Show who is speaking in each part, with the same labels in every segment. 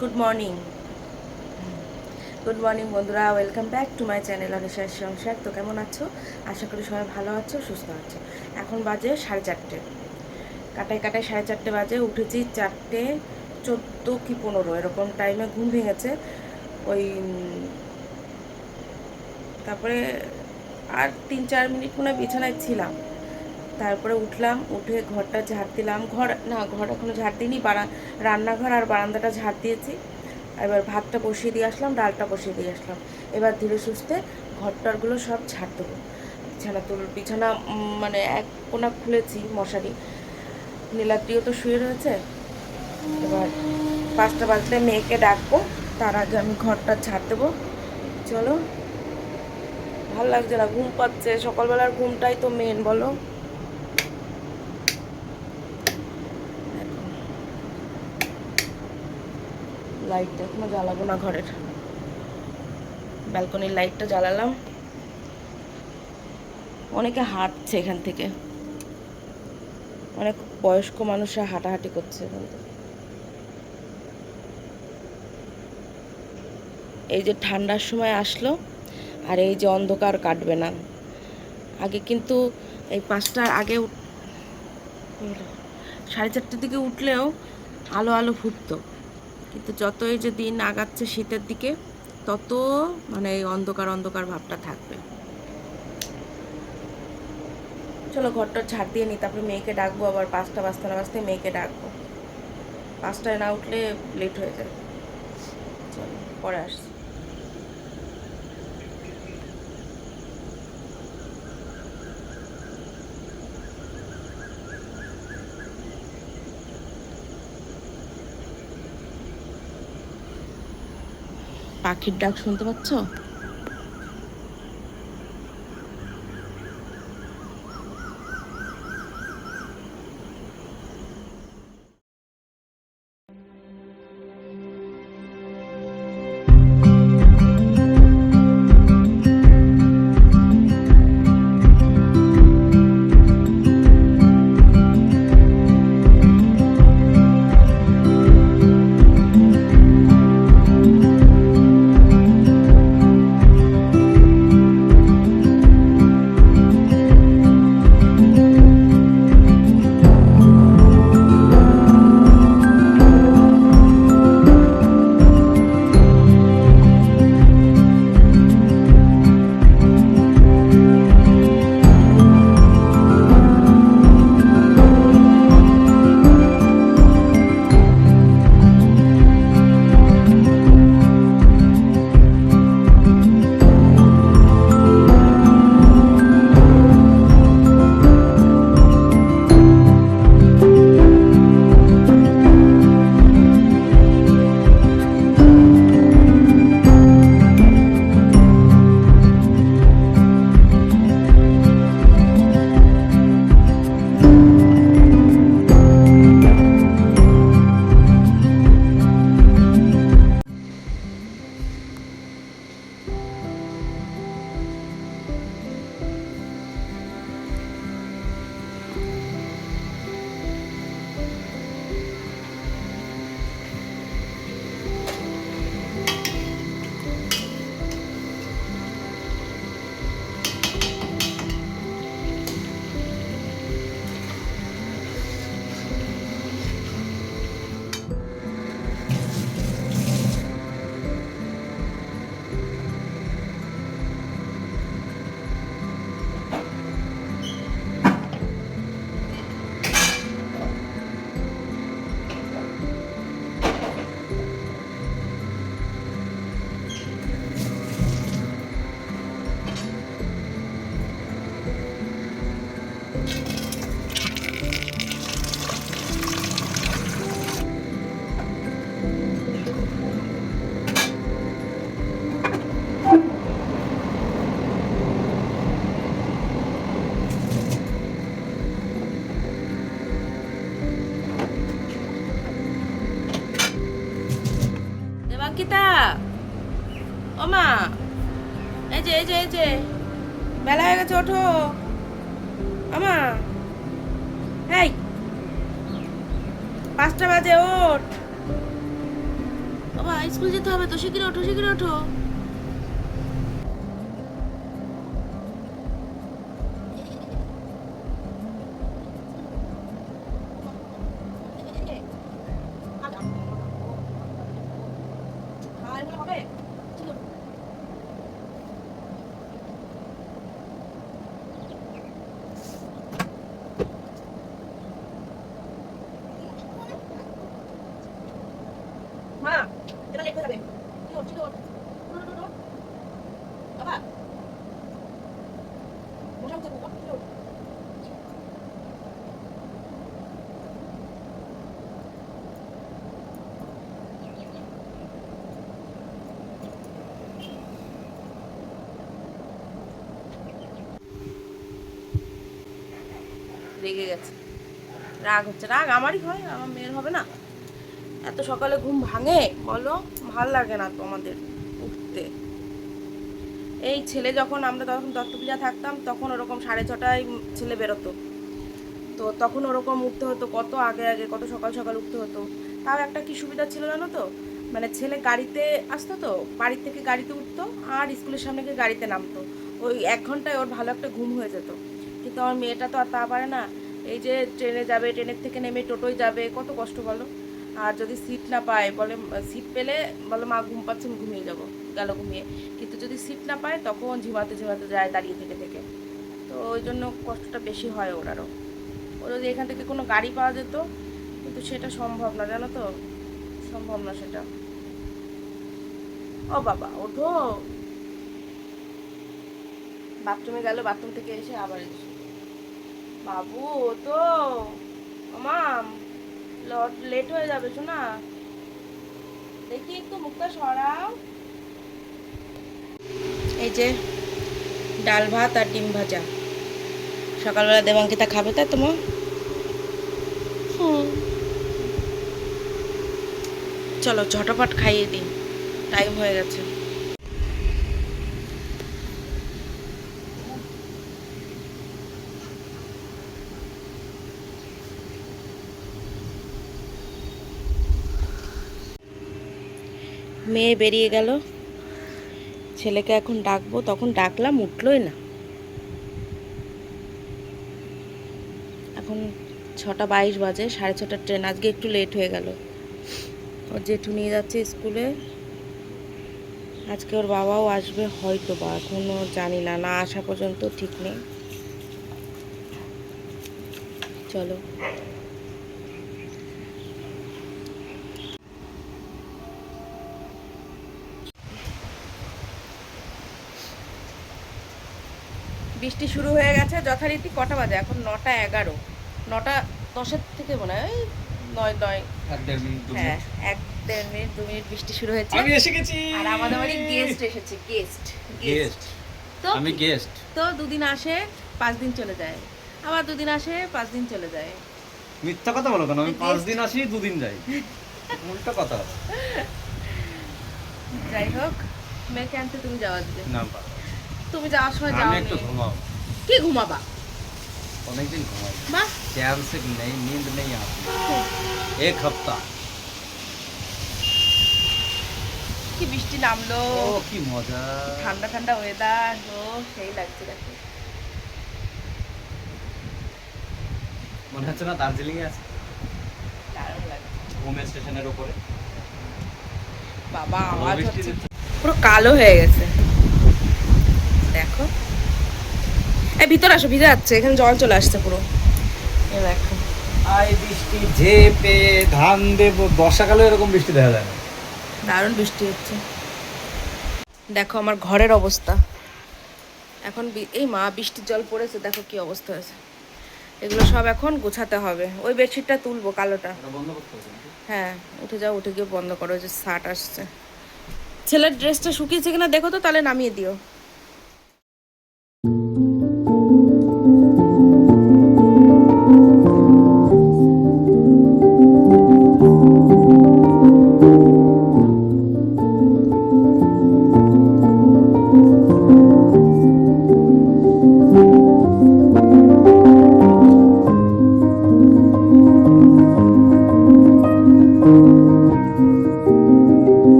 Speaker 1: Good morning good morning বন্ধুরা। Welcome back to my channel অনিশার সংসার তো কেমন আছো? আশা করি সবাই ভালো আছো, সুস্থ আছো। এখন বাজে সাড়ে চারটে। কাটায় কাটায় সাড়ে চারটে বাজে, উঠেছি চারটে চোদ্দ কি পনেরো, এরকম টাইমে ঘুম ভেঙেছে। ওই তারপরে আর তিন চার মিনিট মনে বিছানায় ছিলাম। তারপরে উঠলাম, উঠে ঘরটা ঝাড় দিলাম। ঘর, না, ঘর এখনও ঝাড় দিইনি, বারা, রান্নাঘর আর বারান্দাটা ঝাড় দিয়েছি। এবার ভাতটা বসিয়ে দিয়ে আসলাম, ডালটা বসিয়ে দিয়ে আসলাম। এবার ধীরে সুস্থে ঘরটারগুলো সব ঝাড় দেবো। বিছানা তুল, বিছানা মানে এক কোনা খুলেছি মশারি। নীলাদ্রিও তো শুয়ে রয়েছে। এবার পাঁচটা বাজলে মেয়েকে ডাকবো, তার আগে আমি ঘরটা ঝাড় দেবো। চলো। ভালো লাগছে না, ঘুম পাচ্ছে। সকালবেলার ঘুমটাই তো মেন বলো। লাইটটা এখনও জ্বালাবো না ঘরের। ব্যালকনির লাইটটা জ্বালালাম। অনেকে হাঁটছে এখান থেকে। অনেক বয়স্ক মানুষরা হাঁটাহাঁটি করছে এখান থেকে। এই যে ঠান্ডার সময় আসলো, আর এই যে অন্ধকার কাটবে না। আগে কিন্তু এই পাঁচটার আগে সাড়ে চারটের দিকে উঠলেও আলো আলো ফুটতো। কিন্তু যতই যে দিন আগাচ্ছে শীতের দিকে, তত মানে এই অন্ধকার অন্ধকার ভাবটা থাকবে। চলো ঘরটা ছাড় দিয়ে নি, তারপরে মেয়েকে ডাকবো আবার পাঁচটা বাজতে না বাজতে মেয়েকে ডাকবো। পাঁচটায় না উঠলে লেট হয়ে যায়। চলো, পরে আসছি। পাখির ডাক শুনতে পাচ্ছ ওঠো। আমা। এই। পাঁচটা বাজে, ওঠ। বাবা স্কুল যেতে হবে তো শিগগির ওঠো শিগগির ওঠো। রেগে গেছে। রাগ হচ্ছে। রাগ আমারই হয়, আমার মেয়ের হবে না। এত সকালে ঘুম ভাঙে, বলো, ভালো লাগে না তো আমাদের এই ছেলে যখন আমরা তখন দত্তপূজা থাকতাম, তখন ওরকম সাড়ে ছটায় ছেলে বেরোতো। তো তখন ওরকম উঠতে হতো, কত আগে আগে, কত সকাল সকাল উঠতে হতো। তাও একটা কি সুবিধা ছিল জানো তো? মানে ছেলে গাড়িতে আসতো তো বাড়ির থেকে গাড়িতে উঠতো আর স্কুলের সামনে গিয়ে গাড়িতে নামতো। ওই এক ঘন্টায় ওর ভালো একটা ঘুম হয়ে যেত। কিন্তু আমার মেয়েটা তো আর তা পারে না। এই যে ট্রেনে যাবে, ট্রেনের থেকে নেমে টোটোয় যাবে, কত কষ্ট বলো। আর যদি সিট না পায়, বলে, সিট পেলে বলে, মা, ঘুম পাচ্ছে, আমি ঘুমিয়ে যাব। গেল ঘুমিয়ে। যদি সিট না পায়, তখন ঝিমাতে ঝিমাতে যায়, দাঁড়িয়ে থেকে থেকে। তো ওই জন্য কষ্টটা বেশি হয় ওর আরও ও যদি এখান থেকে কোনো গাড়ি পাওয়া যেত, কিন্তু সেটা সম্ভব না, জানো তো? সম্ভব না সেটা। ও বাবা, ওঠো! বাথরুমে গেল, বাথরুম থেকে এসে আবার এসে। বাবু ও তো মাম লেট হয়ে যাবে, শোনা। দেখি একটু মুখটা সরাও। এই যে ডাল ভাত আর ডিম ভাজা। সকালবেলা দেবাঙ্কিতা খাবে তাই তোমার? চলো ঝটপট খাইয়ে দিই টাইম হয়ে গেছে। মেয়ে বেরিয়ে গেল। ছেলেকে এখন ডাকবো, তখন ডাকলাম, উঠলোই না। এখন ছটা বাইশ বাজে, সাড়ে ছটার ট্রেন, আজকে একটু লেট হয়ে গেল। ওর জেঠু নিয়ে যাচ্ছে স্কুলে। আজকে ওর বাবাও আসবে হয়তো বা এখনও জানি না না আসা পর্যন্ত ঠিক নেই। চলো। বৃষ্টি শুরু হয়ে গেছে যথারীতি কটা বাজে? এখন নটা এগারো। নটা দশের থেকে মনে হয় নয় নয়। হ্যাঁ। এক দেড় মিনিট দু মিনিট বৃষ্টি শুরু হয়েছে।
Speaker 2: আমি এসে গেছি।
Speaker 1: আর আমাদের বাড়ি গেস্ট এসেছে গেস্ট
Speaker 2: গেস্ট
Speaker 1: তো
Speaker 2: আমি গেস্ট
Speaker 1: তো দুদিন আসে পাঁচ দিন চলে যায়। আবার দুদিন আসে পাঁচ দিন চলে যায়।
Speaker 2: মিথ্যা কথা বলো কেন? আমি পাঁচ দিন আসি দুদিন যাই। উল্টা কথা।
Speaker 1: যাই হোক মেয়েকে আনতে তুমি যাওয়া দিলে।
Speaker 2: না।
Speaker 1: তুমি যাওয়ার সময়
Speaker 2: আমি
Speaker 1: যাও
Speaker 2: একটু ঘুমাও
Speaker 1: কি ঘুমাবা
Speaker 2: অনেকদিন ঘুমাই
Speaker 1: বাহ
Speaker 2: चैन से नहीं नींद नहीं आती एक हफ्ता
Speaker 1: কি বৃষ্টি নামলো
Speaker 2: ও কি মজা
Speaker 1: ঠান্ডা ঠান্ডা ওয়েদার ও সেই লাগছে দেখো
Speaker 2: মনে হচ্ছে না দার্জিলিং এ আছে
Speaker 1: দারুণ লাগছে
Speaker 2: হোম স্টেশনের উপরে
Speaker 1: বাবা
Speaker 2: ভালো
Speaker 1: আওয়াজ
Speaker 2: বৃষ্টি
Speaker 1: হচ্ছে
Speaker 2: দিচ্ছে।
Speaker 1: পুরো কালো হয়ে গেছে এই ভিতর আসো ভিজে যাচ্ছে এখানে জল চলে আসছে পুরো। এ দেখো।
Speaker 2: আই বৃষ্টি ঝেপে ধান দেব বর্ষাকালে এরকম বৃষ্টি দেখা যায় না।
Speaker 1: দারুণ বৃষ্টি হচ্ছে। দেখো আমার ঘরের অবস্থা। এখন এই মা বৃষ্টির জল পড়েছে দেখো কি অবস্থা হয়েছে। এগুলো সব এখন গোছাতে হবে। ওই বেডশিটটা তুলবো কালোটা। হ্যাঁ উঠে যাও উঠে গিয়ে বন্ধ করো ওই যে শার্ট আসছে। ছেলের ড্রেসটা শুকিয়েছে কিনা দেখো তো তাহলে নামিয়ে দিও।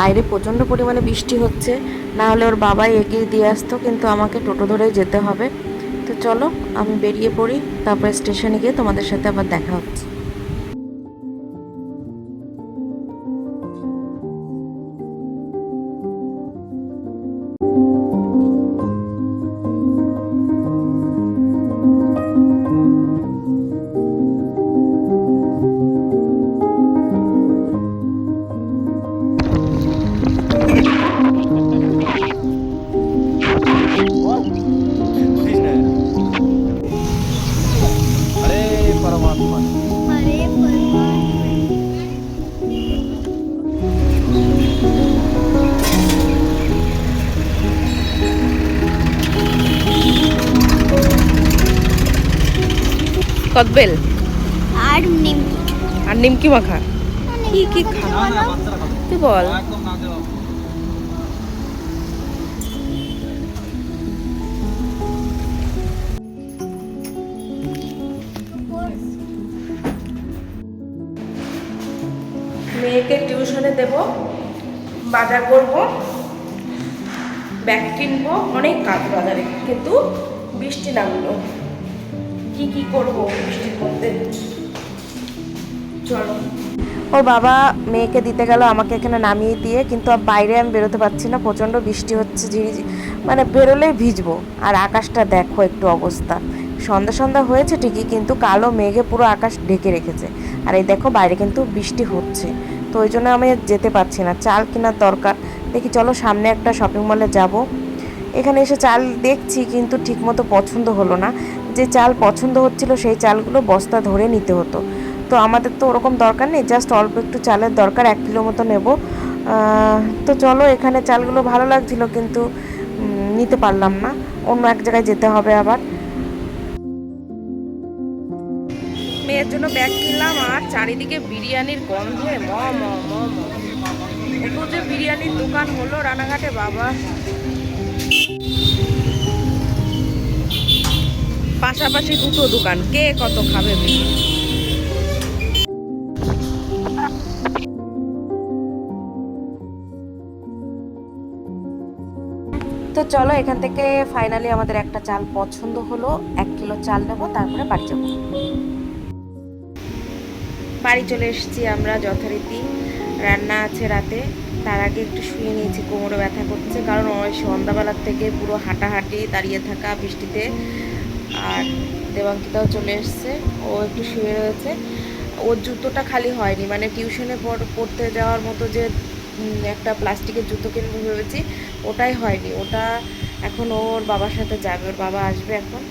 Speaker 1: বাইরে প্রচণ্ড পরিমাণে বৃষ্টি হচ্ছে, না হলে ওর বাবাই এগিয়ে দিয়ে আসতো, কিন্তু আমাকে টোটো ধরেই যেতে হবে। তো চলো, আমি বেরিয়ে পড়ি, তারপরে স্টেশনে গিয়ে তোমাদের সাথে আবার দেখা হচ্ছে। কদবেল?
Speaker 3: আর নিমকি
Speaker 1: আর নিমকি মাখা? কি কি খা?
Speaker 2: না না বাচ্চারা খাবে
Speaker 1: তুই বল। মেয়েকে টিউশনে দেব বাজার করব ব্যাগ কিনবো অনেক কাজ বাজারে কিন্তু বৃষ্টি নামলো। কি কি করব? ওর বাবা মেয়েকে দিতে গেল আমাকে এখানে নামিয়ে দিয়ে, কিন্তু বাইরে আমি বেরোতে পারছি না। প্রচণ্ড বৃষ্টি হচ্ছে ঝিরি মানে বেরোলেই ভিজবো। আর আকাশটা দেখো একটু অবস্থা। সন্ধ্যা সন্ধ্যা হয়েছে ঠিকই, কিন্তু কালো মেঘে পুরো আকাশ ঢেকে রেখেছে। আর এই দেখো বাইরে কিন্তু বৃষ্টি হচ্ছে। তো ওই জন্য আমি যেতে পারছি না। চাল কেনার দরকার। দেখি চলো সামনে একটা শপিং মলে যাব। এখানে এসে চাল দেখছি, কিন্তু ঠিকমতো পছন্দ হলো না। যে চাল পছন্দ হচ্ছিল, সেই চালগুলো বস্তা ধরে নিতে হতো। তো আমাদের তো ওরকম দরকার নেই জাস্ট অল্প একটু চালের দরকার, এক কিলো মতো নেব। তো চলো, এখানে চালগুলো ভালো লাগছিল কিন্তু নিতে পারলাম না। অন্য এক জায়গায় যেতে হবে আবার। মেয়ের জন্য ব্যাগ কিনলাম আর চারিদিকে বিরিয়ানির গন্ধে ম ম ম ম যে বিরিয়ানির দোকান হলো রানাঘাটে, বাবা। পাশাপাশি দুটো দোকান কে কত খাবে তো চলো এখান থেকে ফাইনালি আমাদের একটা চাল পছন্দ হলো এক কিলো চাল নেব তারপরে বাড়ি যাব। বাড়ি চলে এসেছি আমরা যথারীতি। রান্না আছে রাতে তার আগে একটু শুয়ে নিয়েছি কোমরে ব্যথা করছে কারণ ওই সন্ধ্যাবেলার থেকে পুরো হাঁটাহাঁটি দাঁড়িয়ে থাকা বৃষ্টিতে। আর দেবাঙ্কিতাও চলে এসছে। ও একটু শুয়ে রয়েছে। ওর জুতোটা খালি হয়নি। মানে টিউশনে পড়তে যাওয়ার মতো যে একটা প্লাস্টিকের জুতো কিনবো ভেবেছি, ওটাই হয়নি। ওটা এখন ওর বাবার সাথে যাবে। ওর বাবা আসবে এখন।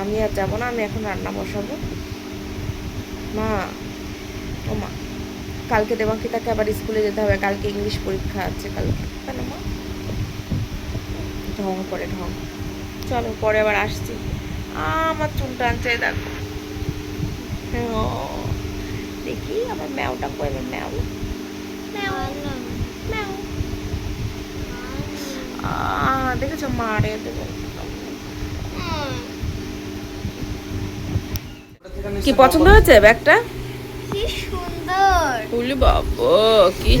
Speaker 1: আমি আর যাব না। আমি এখন রান্না বসাবো। মা, ও মা, কালকে দেবাঙ্কিতাকে আবার স্কুলে যেতে হবে। কালকে ইংলিশ পরীক্ষা আছে কালকে। কেন মা? ঢং করে ঢং। চলো, পরে আবার আসছি। আমার চুল টানছে দেখো। ও, দেখি আমার ম্যাওটা কইবে ম্যাও। ম্যাও দেখেছ? মারে দেবো। কি পছন্দ হয়েছে ব্যাগটা?
Speaker 3: কি সুন্দর।
Speaker 1: বলি বাবা কি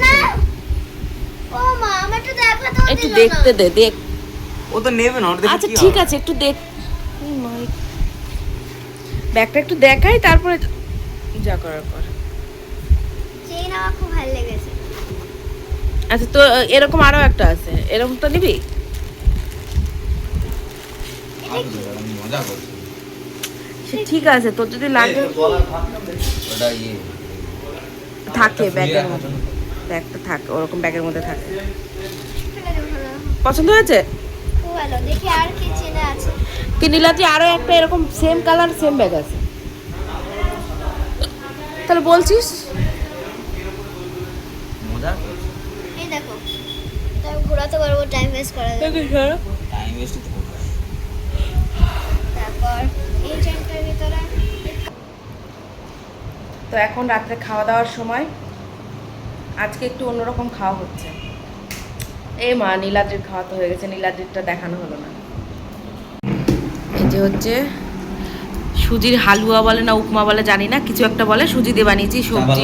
Speaker 3: ও মা একটু
Speaker 1: দেখতে দে দেখ।
Speaker 2: ও তো নেবে না
Speaker 1: আচ্ছা ঠিক আছে একটু দেখ। ব্যাগটা একটু দেখাই তারপরে যা করার পর
Speaker 3: চেইন আমার খুব ভালো লেগেছে।
Speaker 1: আচ্ছা তো এরকম আরও একটা আছে। এরকম তো নিবি? ঠিক আছে তোর যদি লাগে
Speaker 2: ইয়ে।
Speaker 1: থাকে ব্যাগের মধ্যে। ব্যাগটা থাকে ওরকম ব্যাগের মধ্যে থাকে। পছন্দ হয়েছে?
Speaker 3: ভালো দেখি আর কি চেনা আছে।
Speaker 1: কি নীলাদ্রি আরও একটা এরকম সেম কালার সেম ব্যাগ আছে। তাহলে বলছিস?
Speaker 2: মজা?
Speaker 3: এই দেখো তাই ঘোরাতে পারব টাইম ওয়েস্ট করা যাবে
Speaker 2: টাইম ওয়েস্ট তো
Speaker 3: তারপর এই চেনটার ভিতরে।
Speaker 1: তো এখন রাত্রে খাওয়া দাওয়ার সময়। আজকে একটু অন্যরকম খাওয়া হচ্ছে। এই মা নীলাদ্রির খাওয়া তো হয়ে গেছে নীলাদ্রিরটা দেখানো হলো না। এই যে হচ্ছে সুজির হালুয়া বলে না উপমা বলে জানি না কিছু একটা বলে সুজি দিয়ে বানিয়েছি সবজি।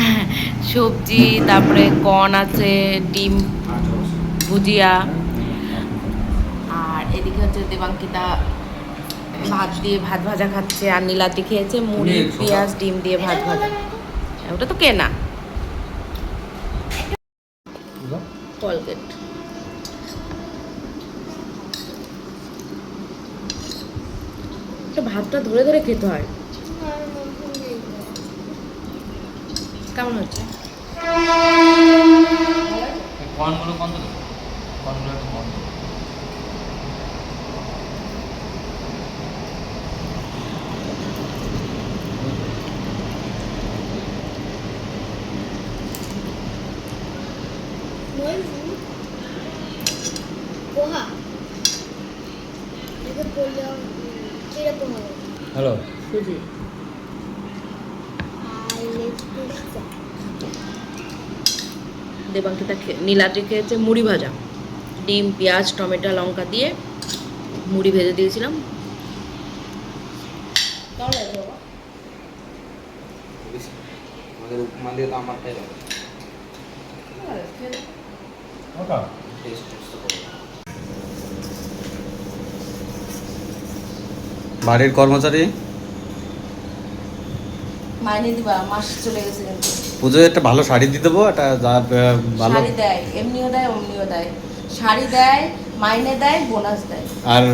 Speaker 1: সবজি তারপরে কর্ন আছে ডিম ভুজিয়া। আর এদিকে হচ্ছে দেবাঙ্কিতা ভাত দিয়ে ভাত ভাজা খাচ্ছে আর নীলাদ্রি খেয়েছে মুড়ি পেঁয়াজ ডিম দিয়ে ভাত ভাজা। ওটা তো কেনা কলগেট। ভাতটা ধরে ধরে খেতে হয়। কেমন হচ্ছে?
Speaker 2: কনগুলো কনগুলো করো।
Speaker 3: পোহা এটাকে বললে কীরকম হবে?
Speaker 2: হ্যালো
Speaker 1: সুজি দেবাঙ্কিতা নীলাদ্রি খেয়েছে মুড়ি ভাজা। ডিম পেঁয়াজ টমেটো লঙ্কা দিয়ে মুড়ি ভেজে দিয়েছিলাম?
Speaker 4: আমাদের উপমা দিয়ে তো আমারটাই হবে
Speaker 2: বাড়ির কর্মচারী?
Speaker 1: মাইনে দিবা মাস চলে গেছে কিন্তু।
Speaker 2: পুজোয় একটা ভালো শাড়ি দিয়ে দেবো একটা যা ভালো
Speaker 1: শাড়ি দেয় এমনিও দেয় অমনিও দেয়। শাড়ি দেয় মাইনে দেয় বোনাস দেয়।
Speaker 2: আর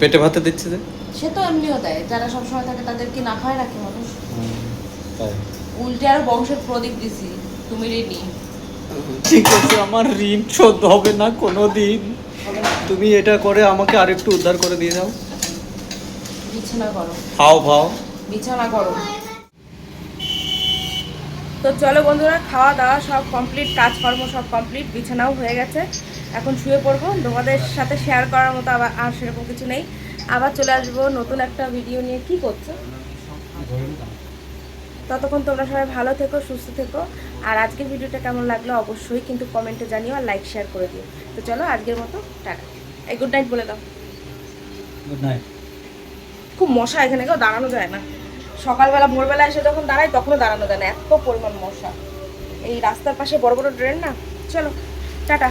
Speaker 2: পেটে ভাতে দিচ্ছে যে?
Speaker 1: সে তো এমনিও দেয় যারা সবসময় থাকে তাদের কি না খায় রাখে মানুষ।
Speaker 2: তাই।
Speaker 1: উল্টে আর বংশের প্রদীপ দিছি তুমি রেডি
Speaker 2: ঠিক আছে আমার ঋণ শোধ হবে না কোনো দিন তুমি এটা করে আমাকে আরেকটু উদ্ধার করে দিয়ে দাও
Speaker 1: বিছানা করো।
Speaker 2: খাও খাও।
Speaker 1: বিছানা করো। তো চলো বন্ধুরা খাওয়া দাওয়া সব কমপ্লিট কাজকর্ম সব কমপ্লিট বিছানাও হয়ে গেছে। এখন শুয়ে পড়ব তোমাদের সাথে শেয়ার করার মতো আবার আর সেরকম কিছু নেই। আবার চলে আসব নতুন একটা ভিডিও নিয়ে। কি করছ? ততক্ষণ তোমরা সবাই ভালো থেকো সুস্থ থেকো। আর আজকের ভিডিওটা কেমন লাগল অবশ্যই কিন্তু কমেন্টে জানিও আর লাইক শেয়ার করে দিও। তো চলো আজকের মতো টাটা। এই গুড নাইট বলে দাও।
Speaker 2: গুড নাইট
Speaker 1: খুব মশা এখানে, কেউ দাঁড়ানো যায় না। সকালবেলা, ভোরবেলা এসে যখন দাঁড়ায়, তখনও দাঁড়ানো যায় না। এত পরিমাণ মশা। এই রাস্তার পাশে বড় বড় ড্রেন না? চলো, টাটা।